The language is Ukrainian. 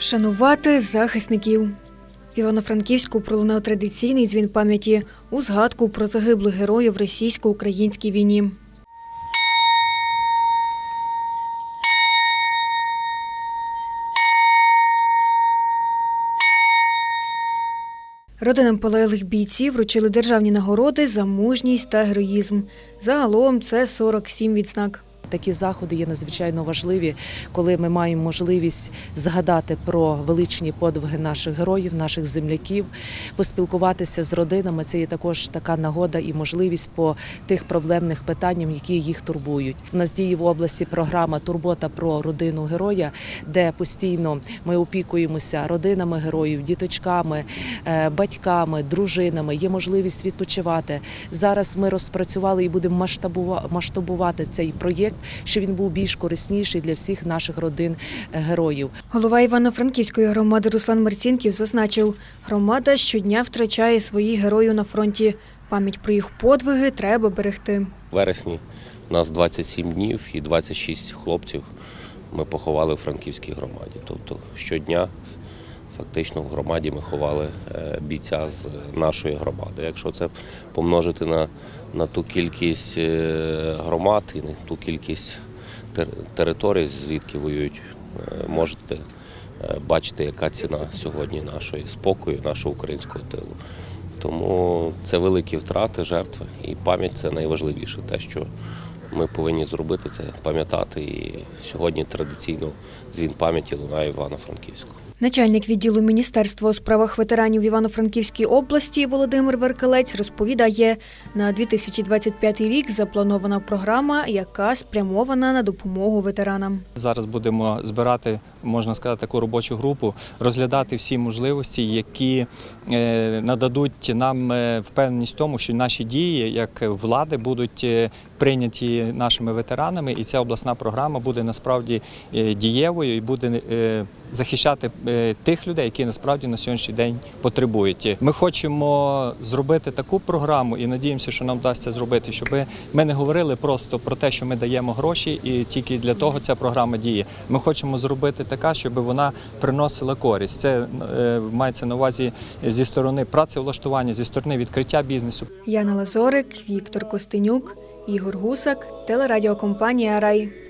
Вшанувати захисників. В Івано-Франківську пролунав традиційний дзвін пам'яті у згадку про загиблих героїв російсько-українській війні. Родинам полеглих бійців вручили державні нагороди за мужність та героїзм. Загалом це 47 відзнак. Такі заходи є надзвичайно важливі, коли ми маємо можливість згадати про величні подвиги наших героїв, наших земляків, поспілкуватися з родинами. Це є також така нагода і можливість по тих проблемних питанням, які їх турбують. У нас діє в області програма Турбота про родину героя, де постійно ми опікуємося родинами героїв, діточками, е, батьками, дружинами. Є можливість відпочивати. Зараз ми розпрацювали і будемо масштабувати цей проєкт, щоб він був більш корисніший для всіх наших родин е, героїв. Голова Івано-Франківської громади Руслан Марцінків зазначив, громада щодня втрачає своїх героїв на фронті. Пам'ять про їх подвиги треба берегти. В вересні у нас 27 днів і 26 хлопців ми поховали в Франківській громаді. Тобто щодня фактично в громаді ми ховали е, бійця з нашої громади. Якщо це помножити на, на ту кількість е, громад і на ту кількість тер- територій, звідки воюють, е, можете бачити, яка ціна сьогодні нашої спокою, нашого українського тилу. Тому це великі втрати, жертви, і пам'ять це найважливіше. Те, що ми повинні зробити, це пам'ятати. І сьогодні традиційно дзвін пам'яті лунає в Івано-Франківську. Начальник відділу Міністерства у справах ветеранів Івано-Франківській області Володимир Веркалець розповідає, на 2025 рік запланована програма, яка спрямована на допомогу ветеранам. Зараз будемо збирати, можна сказати, таку робочу групу, розглядати всі можливості, які е, нададуть нам е, впевненість в тому, що наші дії як влади будуть е, прийняті нашими ветеранами, і ця обласна програма буде насправді дієвою і буде захищати тих людей, які насправді на сьогоднішній день потребують. Ми хочемо зробити таку програму і надіємося, що нам вдасться зробити, щоб ми не говорили просто про те, що ми даємо гроші, і тільки для того ця програма діє. Ми хочемо зробити така, щоб вона приносила користь. Це е, мається на увазі зі сторони працевлаштування, зі сторони відкриття бізнесу. Яна Лазорик, Віктор Костенюк, Ігор Гусак, телерадіокомпанія Рай.